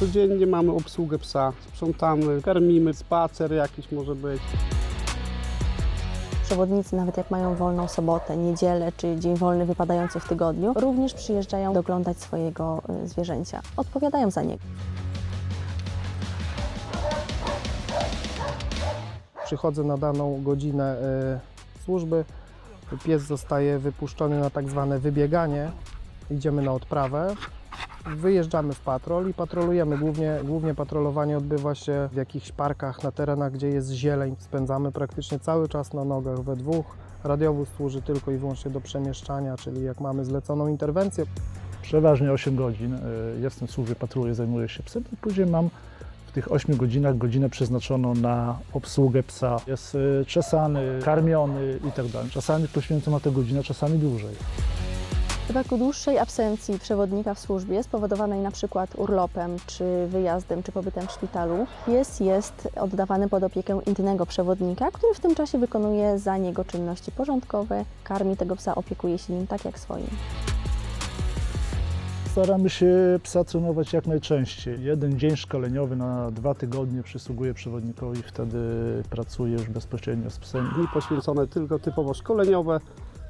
Codziennie mamy obsługę psa, sprzątamy, karmimy, spacer jakiś może być. Przewodnicy, nawet jak mają wolną sobotę, niedzielę czy dzień wolny wypadający w tygodniu, również przyjeżdżają doglądać swojego y, zwierzęcia. Odpowiadają za niego. Przychodzę na daną godzinę y, służby, pies zostaje wypuszczony na tak zwane wybieganie, idziemy na odprawę, wyjeżdżamy w patrol i patrolujemy. Głównie, głównie patrolowanie odbywa się w jakichś parkach, na terenach, gdzie jest zieleń. Spędzamy praktycznie cały czas na nogach we dwóch. Radiowóz służy tylko i wyłącznie do przemieszczania, czyli jak mamy zleconą interwencję, Przeważnie 8 godzin y, jestem w służbie patroli, zajmuję się psem i później mam w tych 8 godzinach godzinę przeznaczoną na obsługę psa. Jest y, czesany, karmiony i tak. Czasami poświęcam na tę godzinę, czasami dłużej. W przypadku dłuższej absencji przewodnika w służbie, spowodowanej na przykład urlopem, czy wyjazdem, czy pobytem w szpitalu, pies jest oddawany pod opiekę innego przewodnika, który w tym czasie wykonuje za niego czynności porządkowe, karmi tego psa, opiekuje się nim tak jak swoim. Staramy się psa trenować jak najczęściej. Jeden dzień szkoleniowy na dwa tygodnie przysługuje przewodnikowi, wtedy pracuje już bezpośrednio z psem. Dni poświęcone tylko typowo szkoleniowe,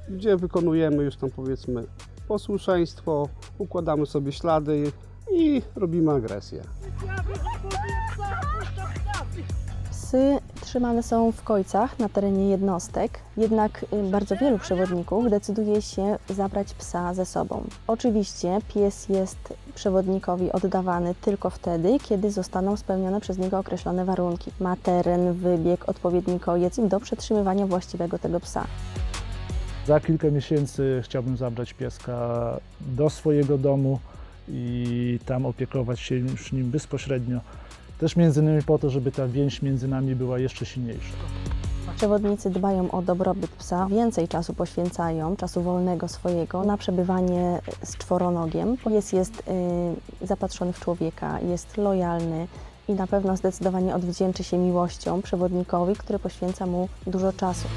gdzie wykonujemy już tam powiedzmy posłuszeństwo, układamy sobie ślady i robimy agresję. Psy trzymane są w kojcach na terenie jednostek, jednak y, bardzo wielu przewodników decyduje się zabrać psa ze sobą. Oczywiście pies jest przewodnikowi oddawany tylko wtedy, kiedy zostaną spełnione przez niego określone warunki. Ma teren, wybieg, odpowiedni kojec do przetrzymywania właściwego tego psa. Za kilka miesięcy chciałbym zabrać pieska do swojego domu i tam opiekować się już nim bezpośrednio. Też między innymi po to, żeby ta więź między nami była jeszcze silniejsza. Przewodnicy dbają o dobrobyt psa, więcej czasu poświęcają, czasu wolnego swojego, na przebywanie z czworonogiem. Pies jest y, zapatrzony w człowieka, jest lojalny i na pewno zdecydowanie odwdzięczy się miłością przewodnikowi, który poświęca mu dużo czasu.